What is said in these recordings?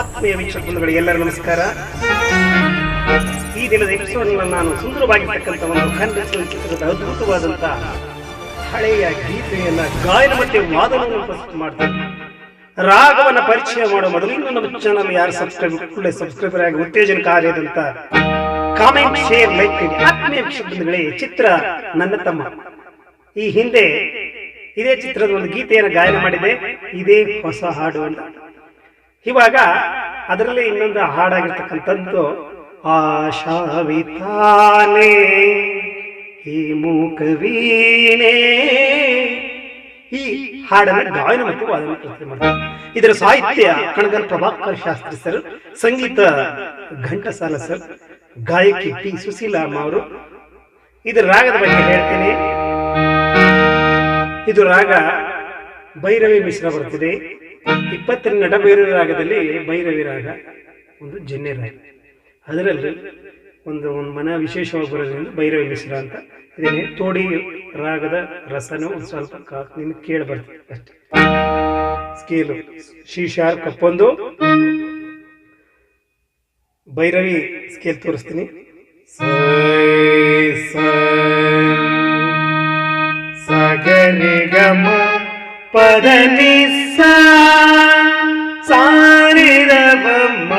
ಆತ್ಮೀಯ ವೀಕ್ಷಕ ಬಂಧುಗಳಿಗೆ ಎಲ್ಲರ ನಮಸ್ಕಾರ. ಈ ದಿನದ ಎಪಿಸೋಡ್ ನಾನು ಸುಂದರವಾಗಿರ್ತಕ್ಕಂಥ ಒಂದು ಕನ್ನಡ ಚಲನಚಿತ್ರದ ಅದ್ಭುತವಾದಂತ ಹಳೆಯ ಗೀತೆಯನ್ನ ಗಾಯನ ಮತ್ತೆ ವಾದನವನ್ನು ಪ್ರಸ್ತುತ ಮಾಡ್ತಾರೆ ರಾಗವನ್ನ ಪರಿಚಯ ಮಾಡೋ ಮೊದಲು ನಮ್ಮ ಚಾನಲ್ ಯಾರು ಸಬ್ಸ್ಕ್ರೈಬ್ ಕೂಡಲೇ ಸಬ್ಸ್ಕ್ರೈಬರ್ ಆಗಿ ಉತ್ತೇಜನಕಾರಿಯಾದಂತ ಕಾಮೆಂಟ್ ಶೇರ್ ಲೈಕ್ ಆತ್ಮೀಯ ವೀಕ್ಷಕ ಬಂಧುಗಳೇ ಚಿತ್ರ ನನ್ನ ತಮ್ಮ. ಈ ಹಿಂದೆ ಇದೇ ಚಿತ್ರದ ಒಂದು ಗೀತೆಯನ್ನು ಗಾಯನ ಮಾಡಿದೆ. ಇದೇ ಹೊಸ ಹಾಡು ಅಂತ. ಇವಾಗ ಅದರಲ್ಲಿ ಇನ್ನೊಂದು ಹಾಡಾಗಿರ್ತಕ್ಕಂಥದ್ದು ಆಶಾವಿತಾನೆ ಈ ಮೂಕವೀಣೆ. ಈ ಹಾಡನ್ನು ಗಾಯನ ಮತ್ತು ವಾದನ ಇದರ ಸಾಹಿತ್ಯ ಕಣಗಲ್ ಪ್ರಭಾಕರ್ ಶಾಸ್ತ್ರಿ ಸರ್, ಸಂಗೀತ ಘಂಟಸಾಲ ಸರ್, ಗಾಯಕಿ ಟಿ ಸುಶೀಲ ಅವರು. ಇದರ ರಾಗದ ಬಗ್ಗೆ ಹೇಳ್ತೀನಿ. ಇದು ರಾಗ ಭೈರವಿ ಮಿಶ್ರ ಬರ್ತಿದೆ ಇಪ್ಪತ್ತನೇ ನಟ ಭೈರವಿ ರಾಗದಲ್ಲಿ ಭೈರವಿ ರಾಗ ಒಂದು ಜನ್ಯ ರಾಗ ಅದರಲ್ಲಿ ಒಂದು ಒಂದು ಮನ ವಿಶೇಷವಾಗಿ ಬರೋದ್ರಿಂದ ಭೈರವಿ ಮಿಶ್ರ ಅಂತ. ಇದೇನೆ ತೋಡಿ ರಾಗದ ರಸನೂ ಒಂದು ಸ್ವಲ್ಪ ನಿಮ್ಗೆ ಕೇಳಿ ಬರ್ತದೆ ಅಷ್ಟೇ. ಸ್ಕೇಲು ಶೀಶಾರ್ ಕಪ್ಪೊಂದು. ಭೈರವಿ ಸ್ಕೇಲ್ ತೋರಿಸ್ತೀನಿ. ಸಗರಿ ಗಮ ಪದ ನಿಸ್ಸ ಸಾರಿದ ಬಮ್ಮ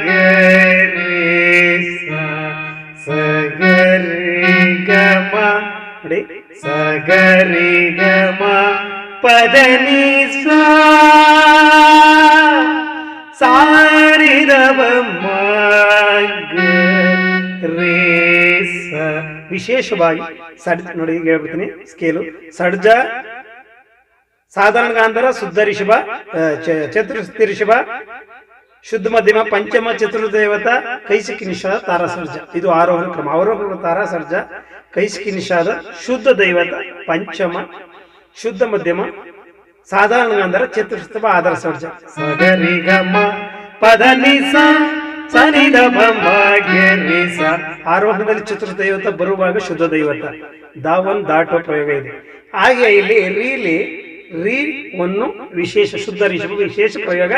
ಗರಿ ಸ ಸಗರಿ ಗಮ ನೋಡಿ ಸಗರಿ ಗಮ ಪದ ನಿಸ್ಸ ಸಾರಿದ ವಿಶೇಷವಾಗಿ ಸಡ್ ನೋಡಿ, ಹೇಳ್ಬಿಡ್ತೀನಿ ಸ್ಕೇಲು ಸಡ್ಜ ಸಾಧಾರಣ ಅಂದ್ರೆ ಶುದ್ಧ ಚ- ಚತುರ್ಥಿ ರಿಷಭ ಶುದ್ಧ ಮಧ್ಯಮ ಪಂಚಮ ಚತುರ್ದೇವತ ಕೈಸಿಕಿ ನಿಷಾದ ತಾರಾ ಸರ್ಜ ಇದು ಆರೋಹಣ ಕ್ರಮ. ಅವರೋಹಣ ತಾರಾ ಸರ್ಜ ಕೈಸಿಕಿ ನಿಷಾದ ಶುದ್ಧ ದೈವತ ಪಂಚಮ ಶುದ್ಧ ಮಧ್ಯಮ ಸಾಧಾರಣ ಅಂದ್ರೆ ಚತುರ್ಥವ ಆಧಾರ ಸರ್ಜ. ಸಗರಿ ಗಮ ಪದ ನಿಸ ಆರೋಹಣದಲ್ಲಿ ಚತುರ್ಥ ದೈವತ ಬರುವಾಗ ಶುದ್ಧ ದೈವತ. ದಾವನ್ ದಾಟೋ ಪ್ರಯೋಗ ಇದೆ. ಹಾಗೆ ಇಲ್ಲಿ ರೀಲಿ ರೀ ಒಂದು ವಿಶೇಷ ಶುದ್ಧ ರಿಷಭ ವಿಶೇಷ ಪ್ರಯೋಗ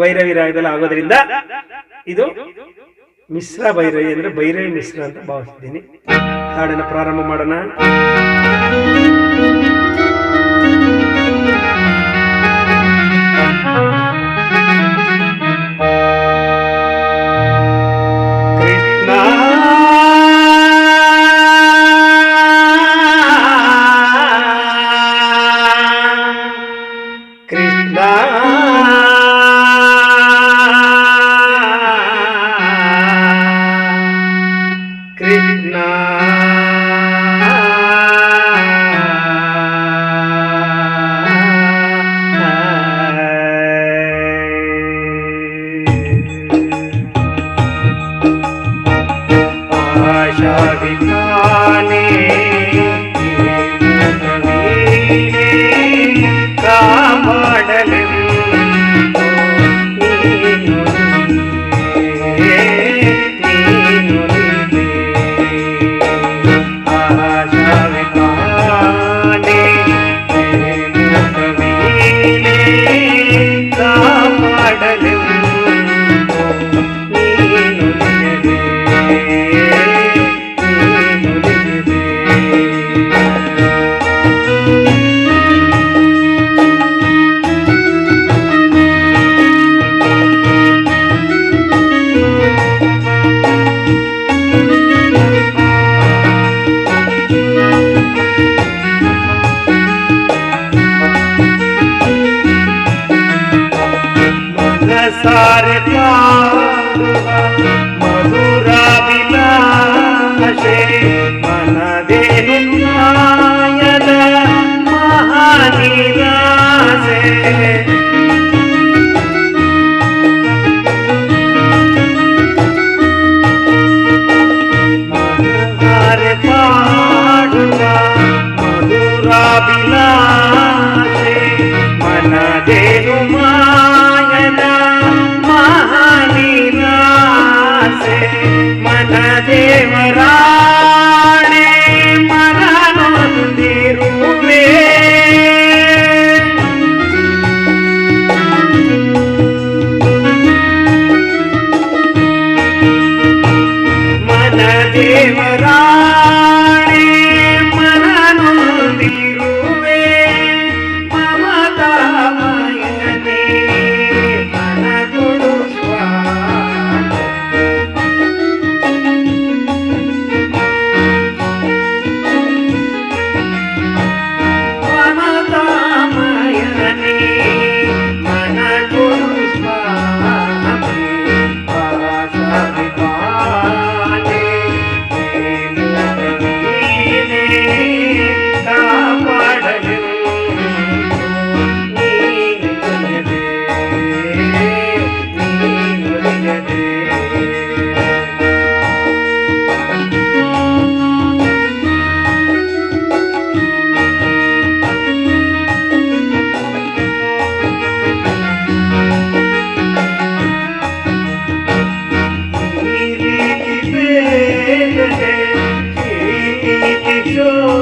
ಭೈರವಿ ರಾಗದಲ್ಲಿ ಆಗೋದ್ರಿಂದ ಇದು ಮಿಶ್ರ ಭೈರವಿ ಅಂದ್ರೆ ಭೈರವಿ ಮಿಶ್ರ ಅಂತ ಭಾವಿಸ್ತೀನಿ. ಹಾಡನ್ನು ಪ್ರಾರಂಭ ಮಾಡೋಣ. દેવરા you.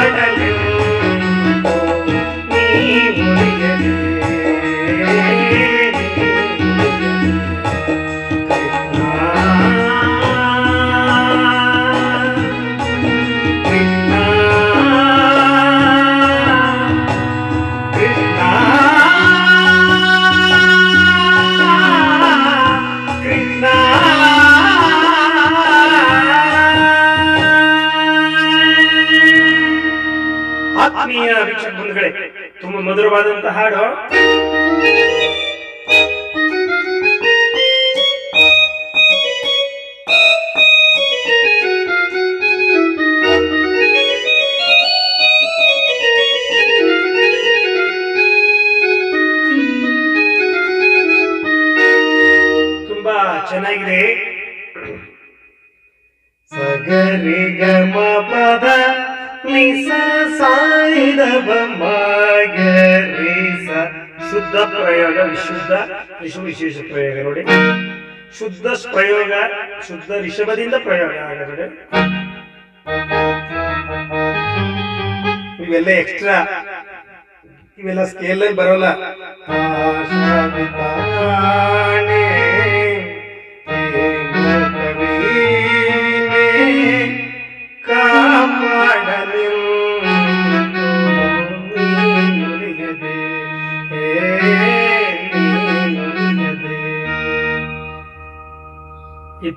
Hallelujah. ತುಂಬಾ ಮಧುರವಾದಂತಹ ಹಾಡು ಪ್ರಯೋಗ, ವಿಶುದ್ಧ ರಿಷು ವಿಶೇಷ ಪ್ರಯೋಗ ನೋಡಿ. ಶುದ್ಧ ಪ್ರಯೋಗ, ಶುದ್ಧ ರಿಷಭದಿಂದ ಪ್ರಯೋಗ ಆಗದೆ ಇವೆಲ್ಲ ಎಕ್ಸ್ಟ್ರಾ ಇವೆಲ್ಲ ಸ್ಕೇಲ್ ಬರೋಲ್ಲ.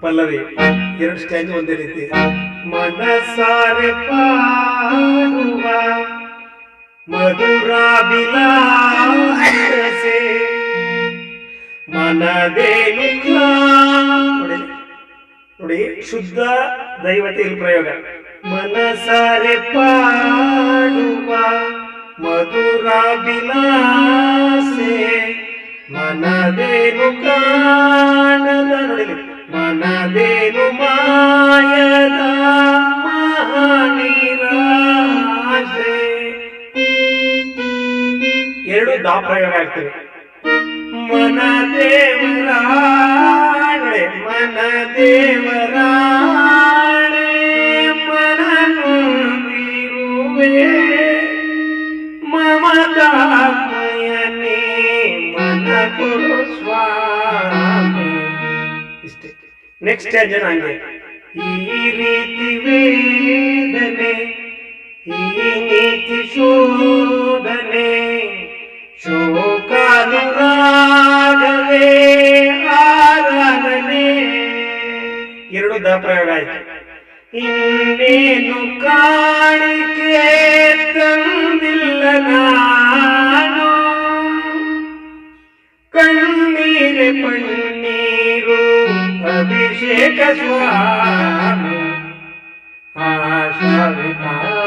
ಪಲ್ಲವಿ, ಎರಡು ಸ್ಟ್ಯಾಂಡ್ ಒಂದೇ ರೀತಿ. ಮನಸಾರೆ ಪಾಡುವ ಮಧುರಾಭಿಲಾಷೆ. ಮನದೇನು ನೋಡಿ ಶುದ್ಧ ದೈವತೆಯಲ್ಲಿ ಪ್ರಯೋಗ. ಮನಸಾರೆ ಪಾಡುವ ಮಧುರಾಭಿಲಾಷೆ. ಮನದೇನು ಕಾಣದ ನೋಡಿ ಮನದೇನು ಮಾಯದ ಮಹಾನಿರಾಶೆ ಎರಡು ದಾ ಪ್ರಯೋಗ ಆಗ್ತವೆ ಮನ ದೇವರಾಣೆ ಮನ ದೇವರಾಣೆ ಮನ ನೊಂದಿರುವೆ ಮಮತಾಮಯನೇ ಮನ ಕೊಡು ನೆಕ್ಸ್ಟ್ ಜನ ಹಂಗೆ ಈ ರೀತಿ ವೇದನೆ, ಈ ನೀತಿ ಶೋಧನೆ, ಶೋಕಾನುರಾಗವೇ ಆರಾಧನೆ. ಎರಡು ಪ್ರಯೋಗ ಆಯ್ತು. ಇನ್ನೇನು ಕಾಣಿಕೆ ತಂದಿಲ್ಲ ನಾನು. ಕಣ್ಣೀರೆ ಪಣ್ಣೀರು એક સ્વામી પાશવિતા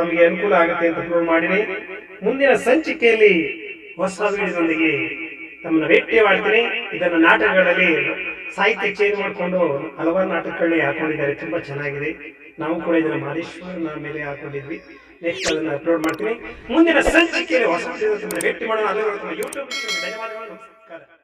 ತಮಗೆ ಅನುಕೂಲ ಆಗುತ್ತೆ ಅಂತ ಪ್ರೂವ್ ಮಾಡಿನಿ ಮುಂದಿನ ಸಂಚಿಕೆಯಲ್ಲಿ ಹೊಸ ವೀಡಿಯೋದೊಂದಿಗೆ ತಮ್ಮನ್ನ ಭೇಟಿ ಮಾಡ್ತೀನಿ. ಇದನ್ನು ನಾಟಕಗಳಲ್ಲಿ ಸಾಹಿತ್ಯ ಚೇಂಜ್ ಮಾಡಿಕೊಂಡು ಹಲವಾರು ನಾಟಕಗಳನ್ನ ಹಾಕೊಂಡಿದ್ದಾರೆ. ತುಂಬ ಚೆನ್ನಾಗಿದೆ. ನಾವು ಕೂಡ ಇದನ್ನು ಮಾದೇಶ್ವರನ ಮೇಲೆ ಹಾಕೊಂಡಿದ್ವಿ. ನೆಕ್ಸ್ಟ್ ಅದನ್ನು ಅಪ್ಲೋಡ್ ಮಾಡ್ತೀನಿ. ಮುಂದಿನ ಸಂಚಿಕೆಯಲ್ಲಿ ಹೊಸ ಭೇಟಿ ಮಾಡೋಣ. ಯೂಟ್ಯೂಬ್ ಧನ್ಯವಾದಗಳು. ನಮಸ್ಕಾರ.